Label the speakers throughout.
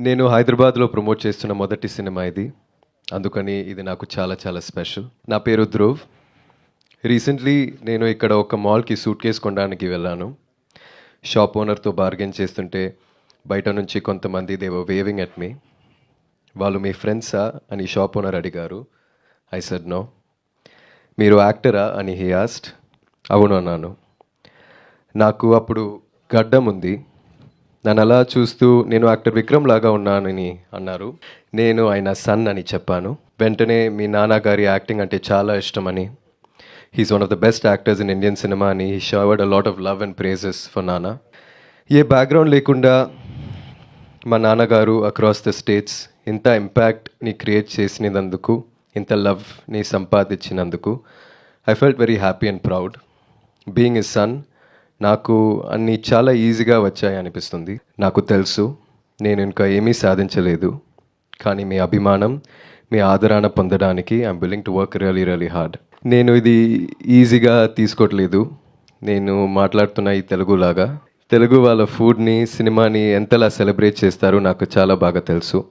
Speaker 1: నేను హైదరాబాద్లో ప్రమోట్ చేస్తున్న మొదటి సినిమా ఇది. అందుకని ఇది నాకు చాలా చాలా స్పెషల్. నా పేరు ధ్రువ్. రీసెంట్లీ నేను ఇక్కడ ఒక మాల్కి సూట్ కేస్ కొనడానికి వెళ్ళాను. షాప్ ఓనర్తో బార్గెన్ చేస్తుంటే బయట నుంచి కొంతమంది దేవ వేవింగ్ అట్ మీ వాళ్ళు మీ ఫ్రెండ్సా? అని షాప్ ఓనర్ అడిగారు. ఐ సెడ్ నో మీరు యాక్టరా? అని హీ ఆస్ట్ అవును అన్నాను. నాకు అప్పుడు గడ్డం ఉంది. నన్ను అలా చూస్తూ నేను యాక్టర్ విక్రమ్ లాగా ఉన్నానని అన్నారు. నేను ఆయన సన్ అని చెప్పాను. వెంటనే మీ నాన్నగారి యాక్టింగ్ అంటే చాలా ఇష్టమని. He's one of the best actors in Indian cinema అని he showered a lot of love and praises for నాన్న ఏ బ్యాక్గ్రౌండ్ లేకుండా మా నాన్నగారు అక్రాస్ ద స్టేట్స్ ఇంత ఇంపాక్ట్ని క్రియేట్ చేసినందుకు ఇంత లవ్ని సంపాదించినందుకు I felt very happy and proud being his son నాకు అన్నీ చాలా ఈజీగా వచ్చాయి అనిపిస్తుంది. నాకు తెలుసు నేను ఇంకా ఏమీ సాధించలేదు. కానీ మీ అభిమానం మీ ఆదరణ పొందడానికి I'm willing to work really really hard నేను ఇది ఈజీగా తీసుకోవట్లేదు నేను మాట్లాడుతున్న ఈ తెలుగులాగా. తెలుగు వాళ్ళ ఫుడ్ని సినిమాని ఎంతలా సెలబ్రేట్ చేస్తారో నాకు చాలా బాగా తెలుసు.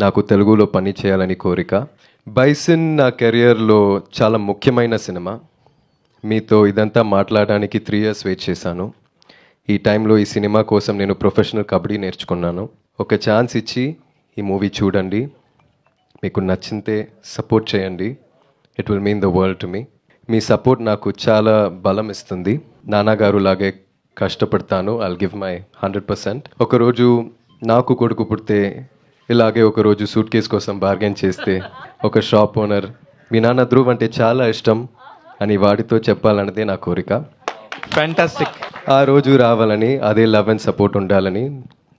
Speaker 1: నాకు తెలుగులో పని చేయాలని కోరిక. బైసిన్ నా కెరియర్లో చాలా ముఖ్యమైన సినిమా. మీతో ఇదంతా మాట్లాడడానికి త్రీ ఇయర్స్ వెయిట్ చేశాను. ఈ టైంలో ఈ సినిమా కోసం నేను ప్రొఫెషనల్ కబడ్డీ నేర్చుకున్నాను. ఒక ఛాన్స్ ఇచ్చి ఈ మూవీ చూడండి. మీకు నచ్చితే సపోర్ట్ చేయండి. It will mean the world to మీ మీ సపోర్ట్ నాకు చాలా బలం ఇస్తుంది. నాన్నగారు లాగే కష్టపడతాను. I'll give my hundred percent ఒకరోజు నాకు కొడుకు పుడితే ఇలాగే ఒకరోజు సూట్ కేస్ కోసం బార్గెన్ చేస్తే ఒక షాప్ ఓనర్ మీ నాన్న ధ్రువ్ అంటే చాలా ఇష్టం. అని వాడితో చెప్పాలన్నదే నా కోరిక.
Speaker 2: ఫ్యాంటాస్టిక్
Speaker 1: ఆ రోజు రావాలని అదే లవ్ అండ్ సపోర్ట్ ఉండాలని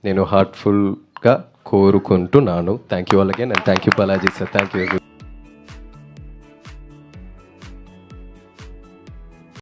Speaker 1: నేను హార్ట్ఫుల్గా కోరుకుంటున్నాను. థ్యాంక్ యూ అలాగే and thank you Balaji sir thank you